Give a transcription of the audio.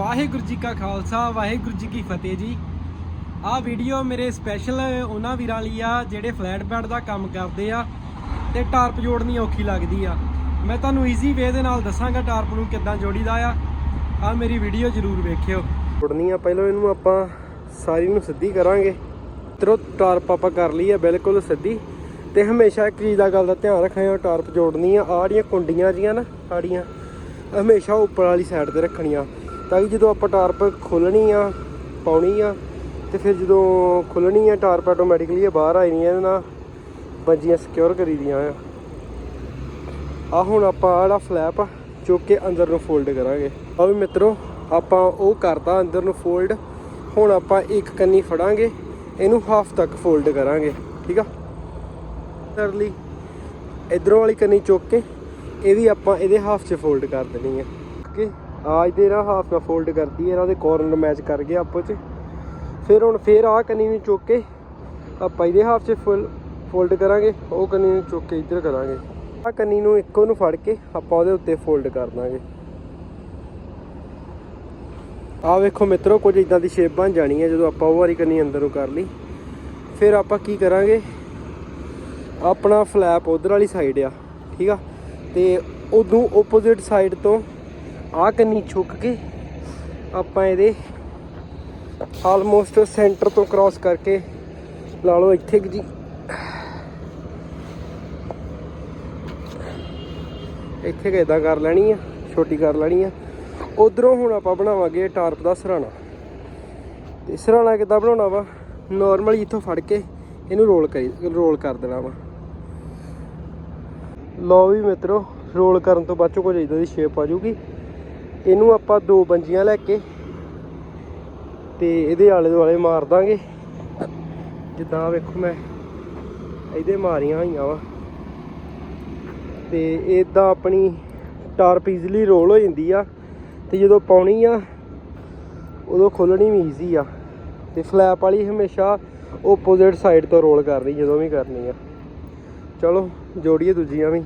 ਵਾਹਿਗੁਰੂ ਜੀ ਕਾ ਖਾਲਸਾ, ਵਾਹਿਗੁਰੂ ਜੀ ਕੀ ਫਤਿਹ ਜੀ। ਆਹ ਵੀਡੀਓ ਮੇਰੇ ਸਪੈਸ਼ਲ ਉਹਨਾਂ ਵੀਰਾਂ ਲਈ ਆ, ਜਿਹੜੇ ਫਲੈਟ ਬੈੱਡ ਦਾ ਕੰਮ ਕਰਦੇ ਆ ਤੇ ਟਾਰਪ ਜੋੜਨੀ ਔਖੀ ਲੱਗਦੀ ਆ। ਮੈਂ ਤੁਹਾਨੂੰ ਈਜ਼ੀ ਵੇ ਦੇ ਨਾਲ ਦੱਸਾਂਗਾ ਟਾਰਪ ਨੂੰ ਕਿੱਦਾਂ ਜੋੜੀਦਾ ਆ। ਆ ਮੇਰੀ ਵੀਡੀਓ ਜ਼ਰੂਰ ਵੇਖਿਓ। ਜੋੜਨੀ ਆ, ਪਹਿਲਾਂ ਇਹਨੂੰ ਆਪਾਂ ਸਾਰੀ ਨੂੰ ਸਿੱਧੀ ਕਰਾਂਗੇ। ਤਰੋ ਟਾਰਪ ਆਪਾਂ ਕਰ ਲਈ ਆ, ਬਿਲਕੁਲ ਸਿੱਧੀ। ਤੇ ਹਮੇਸ਼ਾ ਇੱਕ ਚੀਜ਼ ਦਾ ਗੱਲ ਦਾ ਧਿਆਨ ਰੱਖਿਓ ਟਾਰਪ ਜੋੜਨੀ ਆ। ਆਹ ਜਿਹੜੀਆਂ ਕੁੰਡੀਆਂ ਜੀਆਂ ਨਾ ਆੜੀਆਂ ਹਮੇਸ਼ਾ ਉੱਪਰ ਵਾਲੀ ਸਾਈਡ ਤੇ ਰੱਖਣੀਆਂ। ਤਾਂ ਕਿ ਜਦੋਂ ਆਪਾਂ ਟਾਰਪ ਖੋਲਣੀ ਆ, ਪਾਉਣੀ ਆ, ਤੇ ਫਿਰ ਜਦੋਂ ਖੁੱਲਣੀ ਆ ਟਾਰਪ ਆਟੋਮੈਟਿਕਲੀ ਇਹ ਬਾਹਰ ਆਈ ਨਹੀਂ ਇਹਦੇ ਨਾਲ ਬੰਜੀਆਂ ਸਿਕਿਉਰ ਕਰੀ ਦੀਆਂ ਆ। ਆ ਹੁਣ ਆਪਾਂ ਆਹ ਫਲੈਪ ਚੁੱਕ ਕੇ ਅੰਦਰ ਨੂੰ ਫੋਲਡ ਕਰਾਂਗੇ। ਆ ਵੀ ਮਿੱਤਰੋ, ਆਪਾਂ ਉਹ ਕਰਤਾ, ਅੰਦਰ ਨੂੰ ਫੋਲਡ ਹੁਣ ਆਪਾਂ ਇੱਕ ਕੰਨੀ ਫੜਾਂਗੇ, ਇਹਨੂੰ ਹਾਫ ਤੱਕ ਫੋਲਡ ਕਰਾਂਗੇ, ਠੀਕ ਆ? ਕਰ ਲਈ ਇਧਰੋਂ ਵਾਲੀ ਕੰਨੀ ਚੁੱਕ ਕੇ, ਇਹ ਵੀ ਆਪਾਂ ਇਹਦੇ ਹਾਫ 'ਚ ਫੋਲਡ ਕਰ ਦੇਣੀ ਹੈ ਓਕੇ? ਆ ਇਹਦੇ ਨਾਲ ਹਾਫ ਨਾਲ ਫੋਲਡ ਕਰਦੀ ਹੈ ਇਹਨਾਂ ਦੇ ਕੋਰਨਰ ਮੈਚ ਕਰ ਗਏ ਆਪੋ 'ਚ। ਫਿਰ ਹੁਣ ਫੇਰ ਆ ਕੰਨੀ ਨੂੰ ਚੁੱਕ ਕੇ ਆਪਾਂ ਇਹਦੇ ਹਾਫ 'ਚ ਫੁੱਲ ਫੋਲਡ ਕਰਾਂਗੇ, ਉਹ ਕੰਨੀ ਨੂੰ ਚੁੱਕ ਕੇ ਇੱਧਰ ਕਰਾਂਗੇ। ਆ ਕੰਨੀ ਨੂੰ ਇੱਕੋ ਨੂੰ ਫੜ ਕੇ ਆਪਾਂ ਉਹਦੇ ਉੱਤੇ ਫੋਲਡ ਕਰ ਦਾਂਗੇ। ਆ ਵੇਖੋ ਮਿੱਤਰੋ, ਕੁਝ ਇਦਾਂ ਦੀ ਸ਼ੇਪ ਬਣ ਜਾਣੀ ਹੈ ਜਦੋਂ ਆਪਾਂ ਉਹ ਵਾਰੀ ਕੰਨੀ ਅੰਦਰੋਂ ਕਰ ਲਈ। ਫਿਰ ਆਪਾਂ ਕੀ ਕਰਾਂਗੇ? ਆਪਣਾ ਫਲੈਪ ਉਧਰ ਵਾਲੀ ਸਾਈਡ ਆ, ਠੀਕ ਆ? ਤੇ ਉਦੋਂ ਆਪੋਜ਼ਿਟ ਸਾਈਡ ਤੋਂ ਆ ਕੰਨੀ ਛੁੱਕ ਕੇ ਆਪਾਂ ਇਹਦੇ ਆਲਮੋਸਟ ਸੈਂਟਰ ਤੋਂ ਕ੍ਰਾਸ ਕਰਕੇ ਲਾ ਲਓ ਇੱਥੇ ਜੀ। ਇੱਥੇ ਕਿਦਾਂ ਕਰ ਲੈਣੀ ਆ, ਛੋਟੀ ਕਰ ਲੈਣੀ ਆ। ਉਧਰੋਂ ਹੁਣ ਆਪਾਂ ਬਣਾਵਾਂਗੇ ਟਾਰਪ ਦਾ ਸਰਾਣਾ। ਤੇ ਸਰਾਣਾ ਕਿੱਦਾਂ ਬਣਾਉਣਾ ਵਾ? ਨਾਰਮਲੀ ਇੱਥੋਂ ਫੜ ਕੇ ਇਹਨੂੰ ਰੋਲ ਕਰੀ, ਰੋਲ ਕਰ ਦੇਣਾ ਵਾ। ਲਓ ਵੀ ਮਿੱਤਰੋ, ਰੋਲ ਕਰਨ ਤੋਂ ਬਾਅਦ ਚੋਂ ਕੁਝ ਇਦਾਂ ਦੀ ਸ਼ੇਪ ਆ ਜਾਊਗੀ। ਇਹਨੂੰ ਆਪਾਂ ਦੋ ਬੰਜੀਆਂ ਲੈ ਕੇ ਤੇ ਇਹਦੇ ਆਲੇ ਦੁਆਲੇ ਮਾਰ ਦਾਂਗੇ। ਜਿੱਦਾਂ ਵੇਖੋ ਮੈਂ, ਇਹਦੇ ਮਾਰੀਆਂ ਹੋਈਆਂ ਵਾ। ਤੇ ਇਦਾਂ ਆਪਣੀ ਟਾਰਪ ਈਜ਼ੀਲੀ ਰੋਲ ਹੋ ਜਾਂਦੀ ਆ ਤੇ ਜਦੋਂ ਪਾਉਣੀ ਆ, ਉਦੋਂ ਖੋਲਣੀ ਵੀ ਈਜ਼ੀ ਆ। ਤੇ ਫਲੈਪ ਵਾਲੀ ਹਮੇਸ਼ਾ ਓਪੋਜਿਟ ਸਾਈਡ ਤੋਂ ਰੋਲ ਕਰਨੀ ਜਦੋਂ ਵੀ ਕਰਨੀ ਆ। ਚਲੋ, ਜੋੜੀਏ ਦੂਜੀਆਂ ਵੀ।